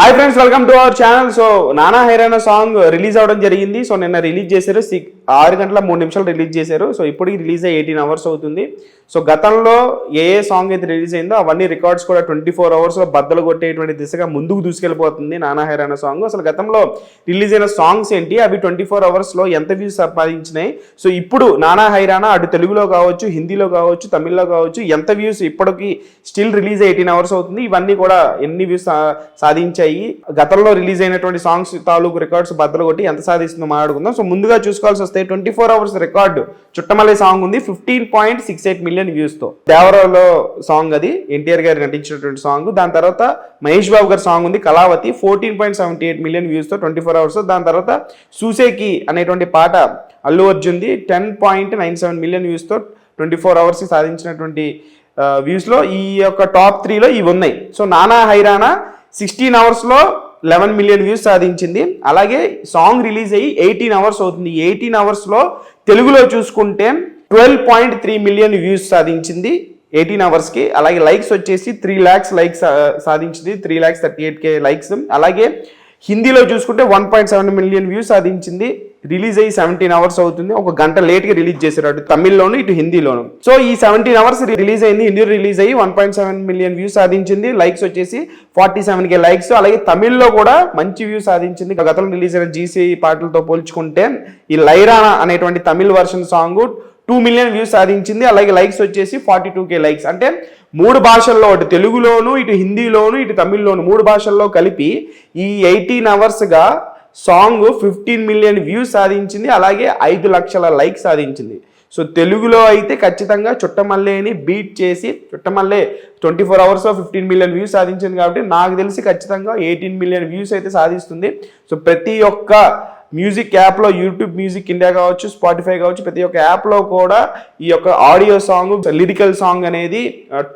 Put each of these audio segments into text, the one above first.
Hi friends welcome to our channel so Naanaa Hyraanaa song release అవ్వడం జరిగింది. So నిన్న release చేశారు. Sick ఆరు గంటల మూడు నిమిషాలు రిలీజ్ చేశారు. సో ఇప్పటికి రిలీజ్ అయ్యి ఎయిటీన్ అవర్స్ అవుతుంది. సో గతంలో ఏ ఏ సాంగ్ అయితే రిలీజ్ అయిందో అవన్నీ రికార్డ్స్ కూడా ట్వంటీ ఫోర్ అవర్స్లో బద్దలు కొట్టేటువంటి దిశగా ముందుకు దూసుకెళ్ళిపోతుంది నానా హైరాణ సాంగ్ అసలు గతంలో రిలీజ్ అయిన సాంగ్స్ ఏంటి? అవి ట్వంటీ ఫోర్ అవర్స్లో ఎంత వ్యూస్ సంపాదించినాయి? సో ఇప్పుడు నానా హైరానా అటు తెలుగులో కావచ్చు హిందీలో కావచ్చు తమిళ్ళో కావచ్చు ఎంత వ్యూస్ ఇప్పటికి స్టిల్ రిలీజ్ ఎయిటీన్ అవర్స్ అవుతుంది. ఇవన్నీ కూడా ఎన్ని వ్యూస్ సాధించాయి? గతంలో రిలీజ్ అయినటువంటి సాంగ్స్ తాలూకు రికార్డ్స్ బద్దలు కొట్టి ఎంత సాధిస్తుందో మాట్లాడుకుందాం సో ముందుగా చూసుకోవాల్సి వస్తే twenty four hours record Chuttamalle song ఉంది. Fifteen point six eight million వ్యూస్తో దేవరాలో సాంగ్ అది ఎన్టీఆర్ గారు నటించినటువంటి సాంగ్ దాని తర్వాత మహేష్ బాబు గారి సాంగ్ ఉంది Kalaavathi. Fourteen point seventy eight million వ్యూస్తో twenty four hours దాని తర్వాత సూసేకి అనేటువంటి పాట Allu అర్జున్ది ten point nine seven million వ్యూస్తో twenty four hours సాధించినటువంటి వ్యూస్లో ఈ యొక్క టాప్ త్రీలో ఇవి ఉన్నాయి. సో నానా హైరానా సిక్స్టీన్ అవర్స్లో లెవెన్ మిలియన్ వ్యూస్ సాధించింది. అలాగే సాంగ్ రిలీజ్ అయ్యి ఎయిటీన్ అవర్స్ అవుతుంది. ఎయిటీన్ అవర్స్లో తెలుగులో చూసుకుంటే twelve point three million views సాధించింది ఎయిటీన్ అవర్స్కి. అలాగే లైక్స్ వచ్చేసి త్రీ ల్యాక్స్ లైక్స్ సాధించింది. Three lakhs thirty eight K likes. అలాగే హిందీలో చూసుకుంటే one point seven million views సాధించింది. రిలీజ్ అయ్యి సెవెంటీన్ అవర్స్ అవుతుంది. ఒక గంట లేట్గా రిలీజ్ చేశారు అటు తమిళ్ళోను ఇటు హిందీలోను. సో ఈ సెవెంటీన్ అవర్స్ రిలీజ్ అయింది. హిందీ రిలీజ్ అయ్యి one point seven million views సాధించింది. లైక్స్ వచ్చేసి ఫార్టీ సెవెన్ కే లైక్స్. అలాగే తమిళ్ళో కూడా మంచి వ్యూ సాధించింది. గతంలో రిలీజ్ అయిన జీసీ పాటలతో పోల్చుకుంటే ఈ లైరానా అనేటువంటి Tamil version song two million views సాధించింది. అలాగే లైక్స్ వచ్చేసి ఫార్టీ టూ కే లైక్స్ అంటే మూడు భాషల్లో అటు తెలుగులోను ఇటు హిందీలోను ఇటు తమిళ్ళోను మూడు భాషల్లో కలిపి ఈ ఎయిటీన్ అవర్స్గా సాంగ్ ఫిఫ్టీన్ మిలియన్ వ్యూస్ సాధించింది. అలాగే ఐదు లక్షల లైక్ సాధించింది. సో తెలుగులో అయితే ఖచ్చితంగా చుట్టమల్లేని బీట్ చేసి Chuttamalle twenty four hours fifteen million views సాధించింది కాబట్టి నాకు తెలిసి ఖచ్చితంగా ఎయిటీన్ మిలియన్ వ్యూస్ అయితే సాధిస్తుంది. సో ప్రతి ఒక్క మ్యూజిక్ యాప్లో యూట్యూబ్ మ్యూజిక్ ఇండియా కావచ్చు స్పాటిఫై కావచ్చు ప్రతి ఒక్క యాప్లో కూడా ఈ యొక్క ఆడియో సాంగ్ లిరికల్ సాంగ్ అనేది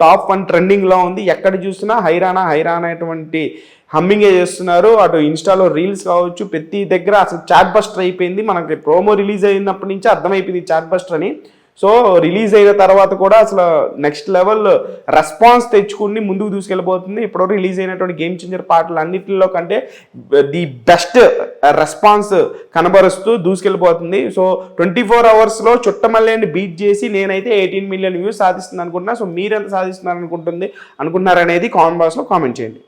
టాప్ వన్ ట్రెండింగ్లో ఉంది. ఎక్కడ చూసినా హైరానా హైరానా అటువంటి హమ్మింగే చేస్తున్నారు. అటు ఇన్స్టాలో రీల్స్ కావచ్చు ప్రతి దగ్గర అసలు చాట్ బస్టర్ అయిపోయింది. మనకి ప్రోమో రిలీజ్ అయినప్పటి నుంచి అర్థమైపోయింది చాట్ బస్టర్ అని. సో రిలీజ్ అయిన తర్వాత కూడా అసలు నెక్స్ట్ లెవెల్ రెస్పాన్స్ తెచ్చుకుని ముందుకు దూసుకెళ్ళిపోతుంది. ఇప్పుడు రిలీజ్ అయినటువంటి గేమ్ చేంజర్ పాటలు అన్నింటిలో కంటే ది బెస్ట్ రెస్పాన్స్ కనబరుస్తూ దూసుకెళ్ళిపోతుంది. సో ట్వంటీ ఫోర్ అవర్స్లో చుట్టమల్లేని బీట్ చేసి నేనైతే ఎయిటీన్ మిలియన్ వ్యూస్ సాధిస్తుంది అనుకుంటున్నా సో మీరు ఎంత సాధిస్తున్నారు అనుకుంటుంది అనుకున్నారనేది కామెంట్ బాక్స్లో కామెంట్ చేయండి.